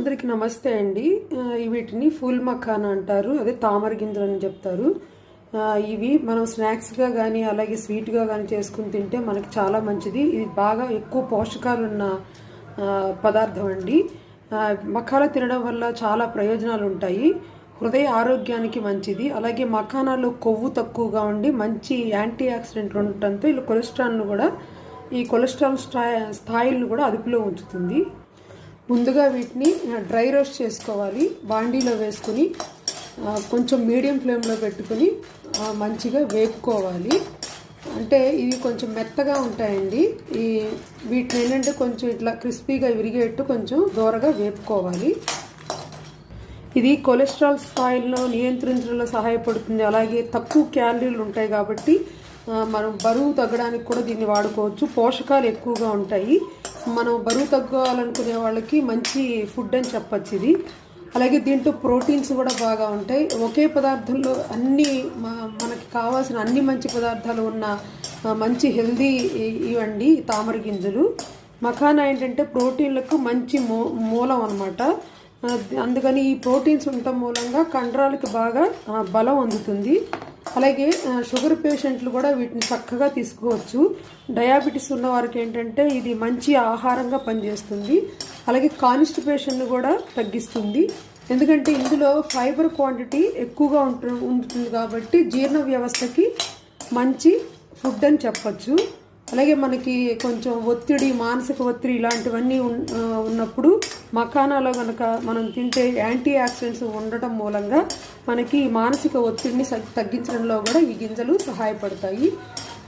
అందరికీ నమస్తే అండి. వీటిని ఫుల్ మఖాన్ అంటారు. అదే తామర గింజలు అని చెప్తారు. ఇవి మనం స్నాక్స్గా కానీ అలాగే స్వీట్గా కానీ చేసుకుని తింటే మనకి చాలా మంచిది. ఇది బాగా ఎక్కువ పోషకాలు ఉన్న పదార్థం అండి. ఆ, తినడం వల్ల చాలా ప్రయోజనాలు ఉంటాయి. హృదయ ఆరోగ్యానికి మంచిది. అలాగే మఖానాలో కొవ్వు తక్కువగా ఉండి మంచి యాంటీ ఆక్సిడెంట్లు ఉండటంతో ఇలా కొలెస్ట్రాల్ను కూడా ఈ కొలెస్ట్రాల్ స్థాయి స్థాయిలను కూడా అదుపులో ఉంచుతుంది. ముందుగా వీటిని డ్రై రోస్ట్ చేసుకోవాలి. బాండీలో వేసుకుని కొంచెం మీడియం ఫ్లేమ్లో పెట్టుకుని మంచిగా వేపుకోవాలి. అంటే ఇవి కొంచెం మెత్తగా ఉంటాయండి. ఈ వీటిని ఏంటంటే కొంచెం ఇట్లా క్రిస్పీగా విరిగేట్టు కొంచెం దూరగా వేపుకోవాలి. ఇది కొలెస్ట్రాల్ స్థాయిలను నియంత్రించడంలో సహాయపడుతుంది. అలాగే తక్కువ క్యాలరీలు ఉంటాయి కాబట్టి మనం బరువు తగ్గడానికి కూడా దీన్ని వాడుకోవచ్చు. పోషకాలు ఎక్కువగా ఉంటాయి. మనం బరువు తగ్గాలనుకునే వాళ్ళకి మంచి ఫుడ్ అని చెప్పచ్చు ఇది. అలాగే దీంట్లో ప్రోటీన్స్ కూడా బాగా ఉంటాయి. ఒకే పదార్థంలో అన్ని మనకి కావాల్సిన అన్ని మంచి పదార్థాలు ఉన్న మంచి హెల్దీ ఇవండి తామర గింజలు. మఖానా ఏంటంటే ప్రోటీన్లకు మంచి మూ మూలం అనమాట అందుకని ఈ ప్రోటీన్స్ ఉండటం మూలంగా కండరాలకు బాగా బలం అందుతుంది. అలాగే షుగర్ పేషెంట్లు కూడా వీటిని చక్కగా తీసుకోవచ్చు. డయాబెటీస్ ఉన్న వారికి ఏంటంటే ఇది మంచి ఆహారంగా పనిచేస్తుంది. అలాగే కాన్స్టిపేషన్ను కూడా తగ్గిస్తుంది. ఎందుకంటే ఇందులో ఫైబర్ క్వాంటిటీ ఎక్కువగా ఉంటు ఉంటుంది కాబట్టి జీర్ణ వ్యవస్థకి మంచి ఫుడ్ అని చెప్పచ్చు. అలాగే మనకి కొంచెం ఒత్తిడి మానసిక ఒత్తిడి ఇలాంటివన్నీ ఉన్- ఉన్నప్పుడు మఖానాలో కనుక మనం తింటే యాంటీ ఆక్సిడెంట్స్ ఉండటం మూలంగా మనకి మానసిక ఒత్తిడిని తగ్గించడంలో కూడా ఈ గింజలు సహాయపడతాయి.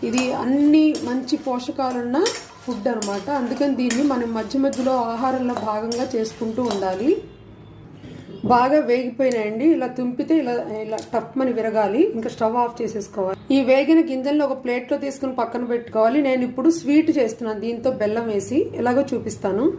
ఇది అన్ని మంచి పోషకాలున్న ఫుడ్ అనమాట అందుకని దీన్ని మనం మధ్య మధ్యలో ఆహారంలో భాగంగా చేసుకుంటూ ఉండాలి. బాగా వేగిపోయినాయండి. ఇలా తుంపితే ఇలా ఇలా టప్మని విరగాలి. ఇంకా స్టవ్ ఆఫ్ చేసేసుకోవాలి. ఈ వేగిన గింజలను ఒక ప్లేట్లో తీసుకుని పక్కన పెట్టుకోవాలి. నేను ఇప్పుడు స్వీట్ చేస్తున్నాను. దీంతో బెల్లం వేసి ఎలాగో చూపిస్తాను.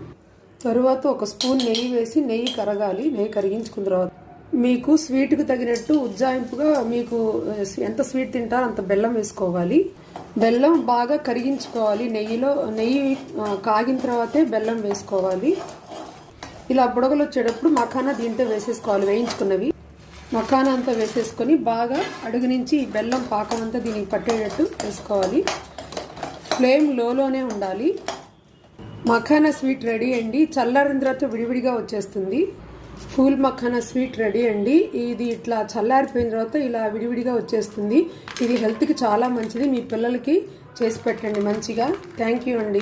తరువాత ఒక స్పూన్ నెయ్యి వేసి నెయ్యి కరగాలి. నెయ్యి కరిగించుకున్న తర్వాత మీకు స్వీట్కి తగినట్టు ఉజ్జాయింపుగా మీకు ఎంత స్వీట్ తింటారో అంత బెల్లం వేసుకోవాలి. బెల్లం బాగా కరిగించుకోవాలి. నెయ్యిలో నెయ్యి కాగిన తర్వాతే బెల్లం వేసుకోవాలి. ఇలా బుడగలు వచ్చేటప్పుడు మఖానా దీంతో వేసేసుకోవాలి. వేయించుకున్నవి. మఖానా అంతా వేసేసుకొని బాగా అడుగు నుంచి ఈ బెల్లం పాకం అంతా దీనికి పట్టేటట్టు వేసుకోవాలి. ఫ్లేమ్ లోలోనే ఉండాలి. మఖానా స్వీట్ రెడీ అండి. చల్లారిన తర్వాత విడివిడిగా వచ్చేస్తుంది. ఫూల్ మఖానా స్వీట్ రెడీ అండి. ఇది ఇట్లా చల్లారిపోయిన తర్వాత ఇలా విడివిడిగా వచ్చేస్తుంది. ఇది హెల్త్కి చాలా మంచిది. మీ పిల్లలకి చేసి పెట్టండి మంచిగా. థ్యాంక్ యూ అండి.